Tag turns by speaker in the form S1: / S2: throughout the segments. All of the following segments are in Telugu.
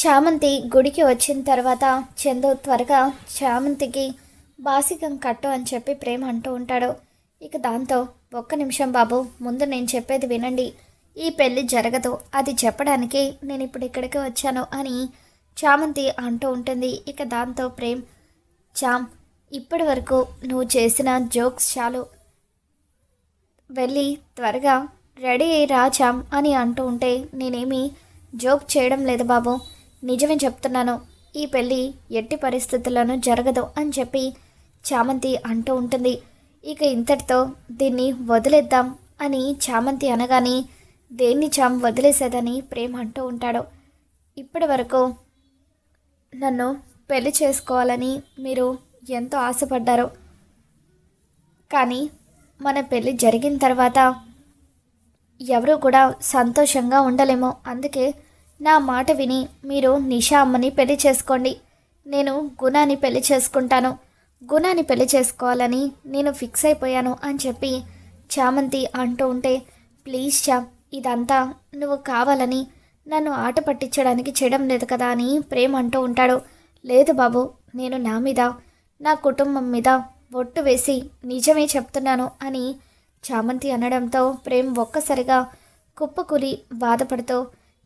S1: చామంతి గుడికి వచ్చిన తర్వాత చందు త్వరగా చామంతికి బాసికం కట్టు అని చెప్పి ప్రేమ అంటూ ఉంటాడు. ఇక దాంతో ఒక్క నిమిషం బాబు ముందు నేను చెప్పేది వినండి. ఈ పెళ్ళి జరగదు. అది చెప్పడానికి నేను ఇప్పుడు ఇక్కడికి వచ్చాను అని చామంతి అంటూ ఉంటుంది. ఇక దాంతో ప్రేమ్ చామ్ ఇప్పటి వరకు నువ్వు చేసిన జోక్స్ చాలు. వెళ్ళి త్వరగా రెడీ అయ్యి రా చామ్ అని అంటూ ఉంటే నేనేమి జోక్ చేయడం లేదు బాబు. నిజమే చెప్తున్నాను ఈ పెళ్ళి ఎట్టి పరిస్థితుల్లోనూ జరగదు అని చెప్పి చామంతి అంటూ ఉంటుంది. ఇక ఇంతటితో దీన్ని వదిలేద్దాం అని చామంతి అనగాని దేన్ని చామ్ వదిలేసేదని ప్రేమ అంటూ ఉంటాడు. ఇప్పటి వరకు నన్ను పెళ్ళి చేసుకోవాలని మీరు ఎంతో ఆశపడ్డారు. కానీ మన పెళ్ళి జరిగిన తర్వాత ఎవరు కూడా సంతోషంగా ఉండలేమో. అందుకే నా మాట విని మీరు నిషా అమ్మని పెళ్ళి చేసుకోండి. నేను గుణాన్ని పెళ్ళి చేసుకుంటాను. గుణాన్ని పెళ్ళి చేసుకోవాలని నేను ఫిక్స్ అయిపోయాను అని చెప్పి చామంతి అంటూ ఉంటే ప్లీజ్ చామ్ ఇదంతా నువ్వు కావాలని నన్ను ఆట పట్టించడానికి చేయడం లేదు కదా అని ప్రేమ అంటూ ఉంటాడు. లేదు బాబు నేను నా మీద నా కుటుంబం మీద ఒట్టు వేసి నిజమే చెప్తున్నాను అని చామంతి అనడంతో ప్రేమ్ ఒక్కసారిగా కుప్పకూలి బాధపడుతూ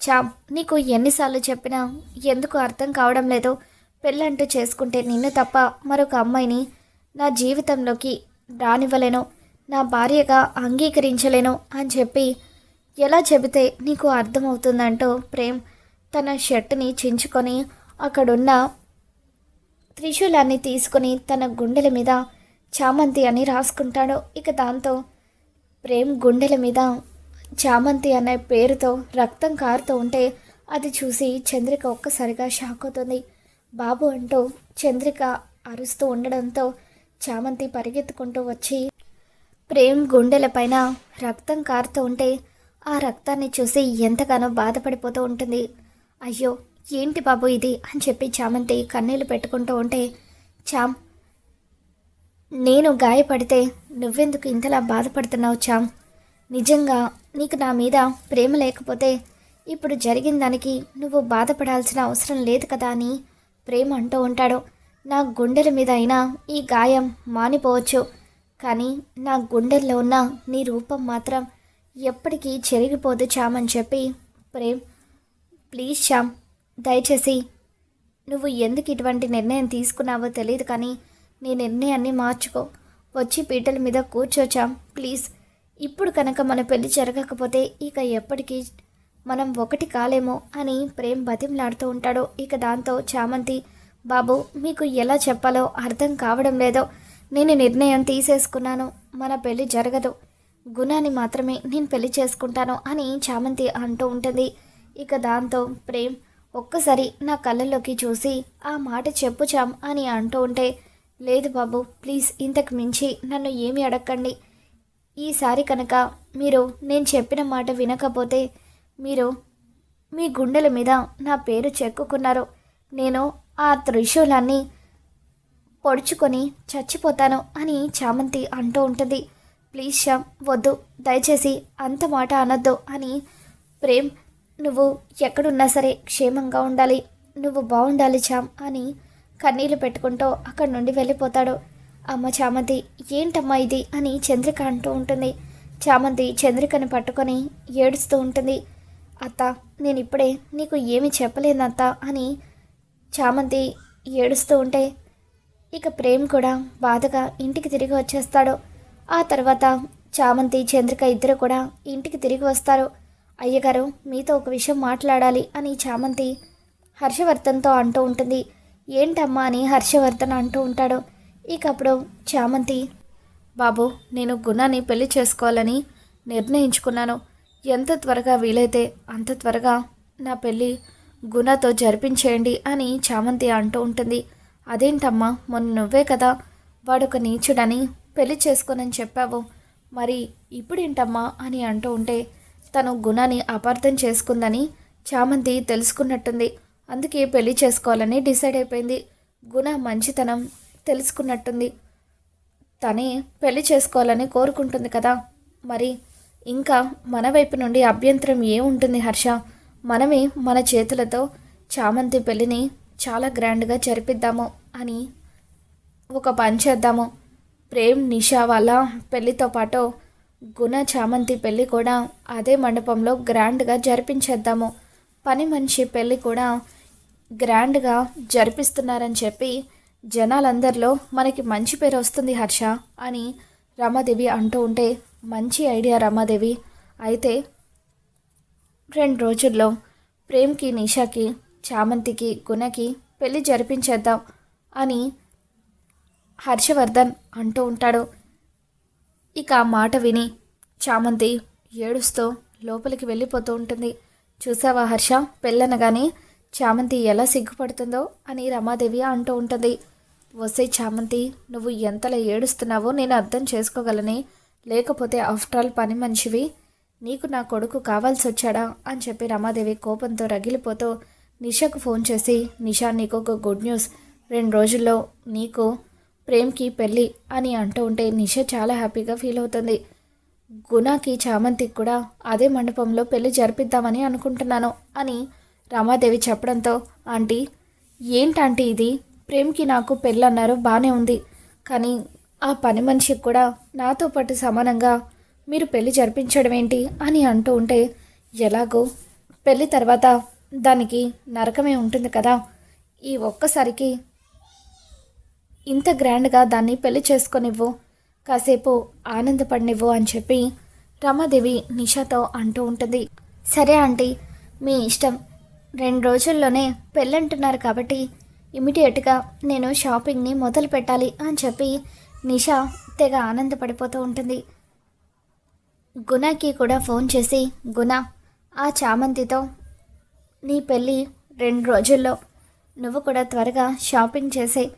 S1: చామ్ నీకు ఎన్నిసార్లు చెప్పినా ఎందుకు అర్థం కావడం లేదు. పెళ్ళంటూ చేసుకుంటే నిన్ను తప్ప మరొక అమ్మాయిని నా జీవితంలోకి రానివ్వలేను. నా భార్యగా అంగీకరించలేను అని చెప్పి ఎలా చెబితే నీకు అర్థమవుతుందంటూ ప్రేమ్ తన షర్టుని చించుకొని అక్కడున్న త్రిశూలాన్ని తీసుకుని తన గుండెల మీద చామంతి అని రాసుకుంటాడు. ఇక దాంతో ప్రేమ్ గుండెల మీద చామంతి అనే పేరుతో రక్తం కారుతూ ఉంటే అది చూసి చంద్రిక ఒక్కసారిగా షాక్ అవుతుంది. బాబు అంటూ చంద్రిక అరుస్తూ ఉండడంతో చామంతి పరిగెత్తుకుంటూ వచ్చి ప్రేమ్ గుండెలపైన రక్తం కారుతూ ఉంటే ఆ రక్తాన్ని చూసి ఎంతగానో బాధపడిపోతూ ఉంటుంది. అయ్యో ఏంటి బాబు ఇది? అని చెప్పి చామంతి కన్నీళ్ళు పెట్టుకుంటూ ఉంటే చామ్ నేను గాయపడితే నువ్వెందుకు ఇంతలా బాధపడుతున్నావు చామ్ నిజంగా నీకు నా మీద ప్రేమ లేకపోతే ఇప్పుడు జరిగిన దానికి నువ్వు బాధపడాల్సిన అవసరం లేదు కదా అని ప్రేమ అంటూ ఉంటాడు. నా గుండెల మీద అయినా ఈ గాయం మానిపోవచ్చు. కానీ నా గుండెల్లో ఉన్న నీ రూపం మాత్రం ఎప్పటికీ చెరిగిపోదు చామని చెప్పి ప్రేమ్ ప్లీజ్ శ్యామ్ దయచేసి నువ్వు ఎందుకు ఇటువంటి నిర్ణయం తీసుకున్నావో తెలియదు కానీ నీ నిర్ణయాన్ని మార్చుకో. వచ్చి పీటల మీద కూర్చోచాం ప్లీజ్. ఇప్పుడు కనుక మన పెళ్ళి జరగకపోతే ఇక ఎప్పటికీ మనం ఒకటి కాలేమో అని ప్రేమ్ బతిమలాడుతూ ఉంటాడు. ఇక దాంతో చామంతి బాబు మీకు ఎలా చెప్పాలో అర్థం కావడం లేదో నేను నిర్ణయం తీసేసుకున్నాను. మన పెళ్ళి జరగదు. గుణాన్ని మాత్రమే నేను పెళ్ళి చేసుకుంటాను అని చామంతి అంటూ ఉంటుంది. ఇక దాంతో ప్రేమ్ ఒక్కసారి నా కళ్ళల్లోకి చూసి ఆ మాట చెప్పు చామ్ అని అంటూ ఉంటే లేదు బాబు ప్లీజ్ ఇంతకు మించి నన్ను ఏమి అడగండి ఈసారి కనుక మీరు నేను చెప్పిన మాట వినకపోతే మీరు మీ గుండెల మీద నా పేరు చెక్కుకున్నారు. నేను ఆ త్రిశూలాన్ని పొడుచుకొని చచ్చిపోతాను అని చామంతి అంటూ ఉంటుంది. ప్లీజ్ శ్యామ్ వద్దు దయచేసి అంత మాట అనొద్దు అని ప్రేమ్ నువ్వు ఎక్కడున్నా సరే క్షేమంగా ఉండాలి. నువ్వు బాగుండాలి చామ్ అని కన్నీళ్ళు పెట్టుకుంటూ అక్కడి నుండి వెళ్ళిపోతాడు. అమ్మ చామంతి ఏంటమ్మా ఇది? అని చంద్రిక అంటూ ఉంటుంది. చామంతి చంద్రికని పట్టుకొని ఏడుస్తూ ఉంటుంది. అత్త నేను ఇప్పుడే నీకు ఏమి చెప్పలేను అత్త అని చామంతి ఏడుస్తూ ఉంటే ఇక ప్రేమ్ కూడా బాధగా ఇంటికి తిరిగి వచ్చేస్తాడు. ఆ తర్వాత చామంతి చంద్రిక ఇద్దరు కూడా ఇంటికి తిరిగి వస్తారు. అయ్యగారు మీతో ఒక విషయం మాట్లాడాలి అని చామంతి హర్షవర్ధన్తో అంటూ ఉంటుంది. ఏంటమ్మా అని హర్షవర్ధన్ అంటూ ఉంటాడు. ఇక అప్పుడు చామంతి బాబు నేను గుణాన్ని పెళ్ళి చేసుకోవాలని నిర్ణయించుకున్నాను. ఎంత త్వరగా వీలైతే అంత త్వరగా నా పెళ్ళి గుణతో జరిపించేయండి అని చామంతి అంటూ ఉంటుంది. అదేంటమ్మా మొన్న నువ్వే కదా వాడొక నీచుడని పెళ్ళి చేసుకోనని చెప్పావు. మరి ఇప్పుడేంటమ్మా అని అంటూ ఉంటే తను గుణాన్ని అపార్థం చేసుకుందని చామంతి తెలుసుకున్నట్టుంది. అందుకే పెళ్ళి చేసుకోవాలని డిసైడ్ అయిపోయింది. గుణ మంచితనం తెలుసుకున్నట్టుంది. తనే పెళ్ళి చేసుకోవాలని కోరుకుంటుంది కదా. మరి ఇంకా మన వైపు నుండి అభ్యంతరం ఏముంటుంది హర్ష? మనమే మన చేతులతో చామంతి పెళ్ళిని చాలా గ్రాండ్గా జరిపిద్దాము అని ఒక పని చేద్దాము. ప్రేమ్ నిషా వాళ్ళ పెళ్ళితో పాటు గుణ చామంతి పెళ్ళి కూడా అదే మండపంలో గ్రాండ్గా జరిపించేద్దాము. పని మనిషి పెళ్ళి కూడా గ్రాండ్గా జరిపిస్తున్నారని చెప్పి జనాలందరిలో మనకి మంచి పేరు వస్తుంది హర్ష అని రమాదేవి అంటూ ఉంటే మంచి ఐడియా రమాదేవి. అయితే రెండు రోజుల్లో ప్రేమ్కి నిషాకి చామంతికి గుణకి పెళ్ళి జరిపించేద్దాం అని హర్షవర్ధన్ అంటూ ఉంటాడు. ఇక ఆ మాట విని చామంతి ఏడుస్తూ లోపలికి వెళ్ళిపోతూ ఉంటుంది. చూసావా హర్ష? పెళ్ళనగానే చామంతి ఎలా సిగ్గుపడుతుందో అని రమాదేవి అంటూ ఉంటుంది. వస్తే చామంతి నువ్వు ఎంతలా ఏడుస్తున్నావో నేను అర్థం చేసుకోగలని. లేకపోతే ఆఫ్టర్ ఆల్ పని మనిషివి. నీకు నా కొడుకు కావాల్సి వచ్చాడా? అని చెప్పి రమాదేవి కోపంతో రగిలిపోతూ నిషాకు ఫోన్ చేసి నిషా నీకు ఒక గుడ్ న్యూస్. రెండు రోజుల్లో నీకు ప్రేమ్కి పెళ్ళి అని అంటూ ఉంటే నిష చాలా హ్యాపీగా ఫీల్ అవుతుంది. గుణాకి చామంతికి కూడా అదే మండపంలో పెళ్ళి జరిపిద్దామని అనుకుంటున్నాను అని రమాదేవి చెప్పడంతో ఆంటీ ఏంటంటే ఇది? ప్రేమ్కి నాకు పెళ్ళి అన్నారు బాగానే ఉంది. కానీ ఆ పని మనిషికి కూడా నాతో పాటు సమానంగా మీరు పెళ్ళి జరిపించడం ఏంటి? అని అంటూ ఉంటే ఎలాగో? పెళ్ళి తర్వాత దానికి నరకమే ఉంటుంది కదా. ఈ ఒక్కసారికి ఇంత గ్రాండ్గా దాన్ని పెళ్ళి చేసుకొనివ్వు కాసేపు ఆనందపడినివ్వు అని చెప్పి రమాదేవి నిషాతో అంటూ ఉంటుంది. సరే ఆంటీ మీ ఇష్టం. రెండు రోజుల్లోనే పెళ్ళంటున్నారు కాబట్టి ఇమీడియట్గా నేను షాపింగ్ని మొదలు పెట్టాలి అని చెప్పి నిషా తెగ ఆనందపడిపోతూ ఉంటుంది. గుణకి కూడా ఫోన్ చేసి గుణ ఆ చామంతితో నీ పెళ్ళి రెండు రోజుల్లో. నువ్వు కూడా త్వరగా షాపింగ్ చేసే.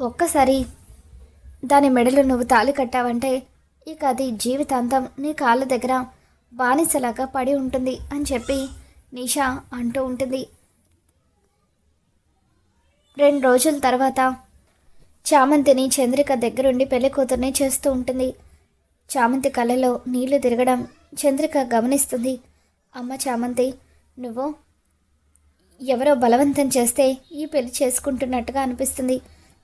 S1: ఒక్కసారి దాని మెడలు నువ్వు తాళి కట్టావంటే ఇక అది జీవితాంతం నీ కాళ్ళ దగ్గర బానిసలాగా పడి ఉంటుంది అని చెప్పి నిషా అంటూ ఉంటుంది. రెండు రోజుల తర్వాత చామంతిని చంద్రిక దగ్గరుండి పెళ్ళి కూతుర్ని చేస్తూ ఉంటుంది. చామంతి కళ్ళలో నీళ్ళు తిరగడం చంద్రిక గమనిస్తుంది. అమ్మ చామంతి నువ్వు ఎవరో బలవంతం చేస్తే ఈ పెళ్ళి చేసుకుంటున్నట్టుగా అనిపిస్తుంది.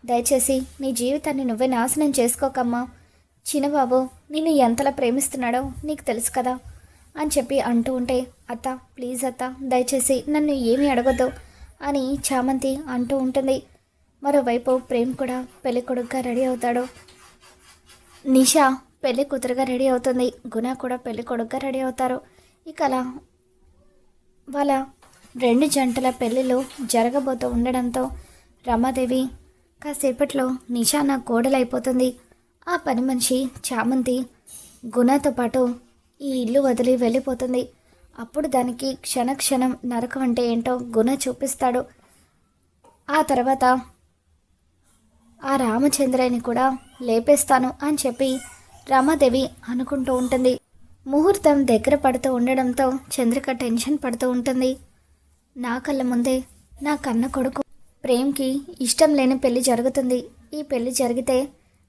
S1: దయచేసి నీ జీవితాన్ని నువ్వే నాశనం చేసుకోకమ్మా. చిన్నబాబు నిన్ను ఎంతలా ప్రేమిస్తున్నాడో నీకు తెలుసు కదా. అని చెప్పి అంటూ ఉంటే అత్త ప్లీజ్ అత్త దయచేసి నన్ను ఏమీ అడగద్దు అని చామంతి అంటూ ఉంటుంది. మరోవైపు ప్రేమ్ కూడా పెళ్ళి కొడుకుగా రెడీ అవుతాడు. నిషా పెళ్ళి కూతురుగా రెడీ అవుతుంది. గుణ కూడా పెళ్ళి కొడుకుగా రెడీ అవుతారు. ఇక అలా వాళ్ళ రెండు జంటల పెళ్ళిళ్ళు జరగబోతూ ఉండడంతో రమాదేవి కాసేపట్లో నిషా నా కోడలైపోతుంది. ఆ పని మనిషి చామంతి గుణతో పాటు ఈ ఇల్లు వదిలి వెళ్ళిపోతుంది. అప్పుడు దానికి క్షణక్షణం నరకం అంటే ఏంటో గుణ చూపిస్తాడు. ఆ తర్వాత ఆ రామచంద్రని కూడా లేపేస్తాను అని చెప్పి రమాదేవి అనుకుంటూ ఉంటుంది. ముహూర్తం దగ్గర పడుతూ ఉండడంతో చంద్రిక టెన్షన్ పడుతూ ఉంటుంది. నా కళ్ళ ముందే నా కన్న కొడుకు ప్రేమ్కి ఇష్టం లేని పెళ్ళి జరుగుతుంది. ఈ పెళ్ళి జరిగితే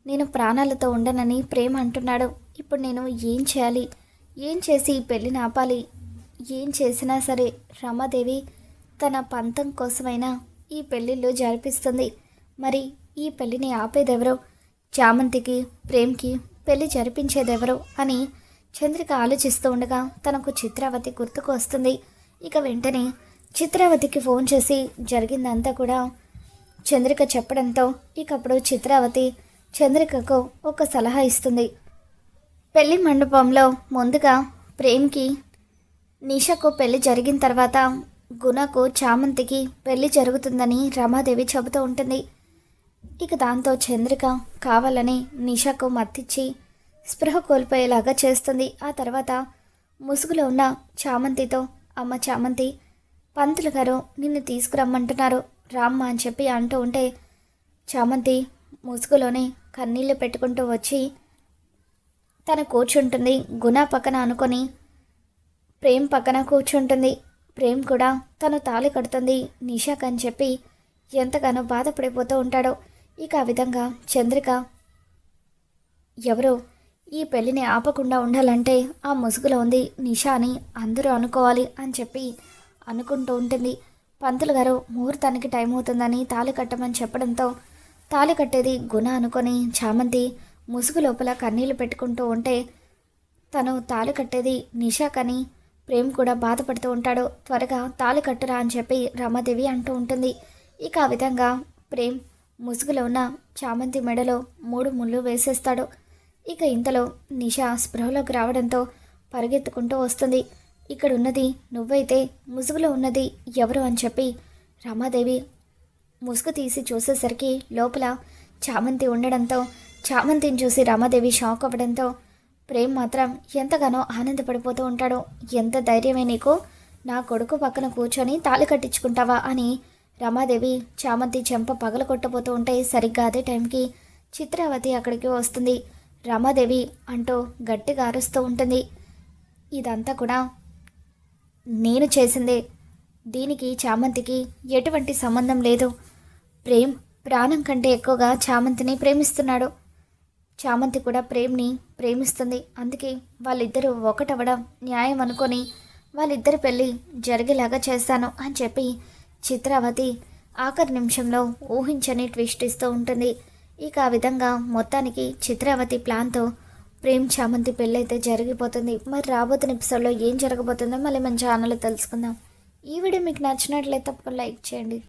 S1: నేను ప్రాణాలతో ఉండనని ప్రేమ అంటున్నాడు. ఇప్పుడు నేను ఏం చేయాలి? ఏం చేసి ఈ పెళ్ళిని ఆపాలి ఏం చేసినా సరే రమాదేవి తన పంతం కోసమైనా ఈ పెళ్ళిళ్ళు జరిపిస్తుంది. మరి ఈ పెళ్ళిని ఆపేదెవరో? చామంతికి ప్రేమ్కి పెళ్ళి జరిపించేదెవరో? అని చంద్రిక ఆలోచిస్తూ ఉండగా తనకు చిత్రావతి గుర్తుకు వస్తుంది. ఇక వెంటనే చిత్రావతికి ఫోన్ చేసి జరిగిందంతా కూడా చంద్రిక చెప్పడంతో ఇకప్పుడు చిత్రావతి చంద్రికకు ఒక సలహా ఇస్తుంది. పెళ్ళి మండపంలో ముందుగా ప్రేమ్కి నిషకు పెళ్ళి జరిగిన తర్వాత గుణకు చామంతికి పెళ్ళి జరుగుతుందని రమాదేవి చెబుతూ ఉంటుంది. ఇక దాంతో చంద్రిక కావాలని నిషకు మత్తిచ్చి స్పృహ కోల్పోయేలాగా చేస్తుంది. ఆ తర్వాత ముసుగులో ఉన్న చామంతితో అమ్మ చామంతి పంతులు గారు నిన్ను తీసుకురమ్మంటున్నారు రామ్మ అని చెప్పి అంటూ ఉంటే చామంతి ముసుగులోనే కన్నీళ్ళు పెట్టుకుంటూ వచ్చి తను కూర్చుంటుంది. గుణ పక్కన అనుకొని ప్రేమ్ పక్కన కూర్చుంటుంది. ప్రేమ్ కూడా తను తాళి కడుతుంది. నిషాక్ అని చెప్పి ఎంతగానో బాధపడిపోతూ ఉంటాడో. ఇక ఆ విధంగా చంద్రిక ఎవరో ఈ పెళ్ళిని ఆపకుండా ఉండాలంటే ఆ ముసుగులో ఉంది నిషా అని అందరూ అనుకోవాలి అని చెప్పి అనుకుంటూ ఉంటుంది. పంతులు గారు ముహూర్తానికి టైం అవుతుందని తాళి కట్టమని చెప్పడంతో తాళి కట్టేది గుణ అనుకొని చామంతి ముసుగు లోపల కన్నీళ్ళు పెట్టుకుంటూ ఉంటే తను తాళి కట్టేది నిషాకని ప్రేమ్ కూడా బాధపడుతూ ఉంటాడు. త్వరగా తాళి కట్టురా అని చెప్పి రమాదేవి అంటూ ఉంటుంది. ఇక ఆ విధంగా ప్రేమ్ ముసుగులో ఉన్న చామంతి మెడలో మూడు ముళ్ళు వేసేస్తాడు. ఇక ఇంతలో నిషా స్పృహలోకి రావడంతో పరిగెత్తుకుంటూ వస్తుంది. ఇక్కడ ఉన్నది నువ్వైతే ముసుగులో ఉన్నది ఎవరు అని చెప్పి రమాదేవి ముసుగు తీసి చూసేసరికి లోపల చామంతి ఉండడంతో చామంతిని చూసి రమాదేవి షాక్ అవ్వడంతో ప్రేమ్ మాత్రం ఎంతగానో ఆనందపడిపోతూ ఉంటాడు. ఎంత ధైర్యమే నీకు? నా కొడుకు పక్కన కూర్చొని తాళి కట్టించుకుంటావా? అని రమాదేవి చామంతి చెంప పగల కొట్టబోతూ ఉంటే సరిగ్గా అదే టైంకి చిత్రావతి అక్కడికి వస్తుంది. రమాదేవి అంటూ గట్టిగా అరుస్తూ ఉంటుంది. ఇదంతా కూడా నేను చేసిందే. దీనికి చామంతికి ఎటువంటి సంబంధం లేదు. ప్రేమ్ ప్రాణం కంటే ఎక్కువగా చామంతిని ప్రేమిస్తున్నాడు. చామంతి కూడా ప్రేమ్ని ప్రేమిస్తుంది. అందుకే వాళ్ళిద్దరూ ఒకటవడం న్యాయం అనుకొని వాళ్ళిద్దరి పెళ్ళి జరిగేలాగా చేస్తాను అని చెప్పి చిత్రావతి ఆఖరి నిమిషంలో ఊహించని ట్విస్ట్ ఇస్తూ ఉంటుంది. ఇక ఆ విధంగా మొత్తానికి చిత్రావతి ప్లాన్తో ప్రేమ్ చామంతి పెళ్ళైతే జరిగిపోతుంది. మరి రాబోతున్న ఎపిసోడ్లో ఏం జరగబోతుందో మళ్ళీ మన ఛానల్లో తెలుసుకుందాం. ఈ వీడియో మీకు నచ్చినట్లయితే తప్పకుండా లైక్ చేయండి.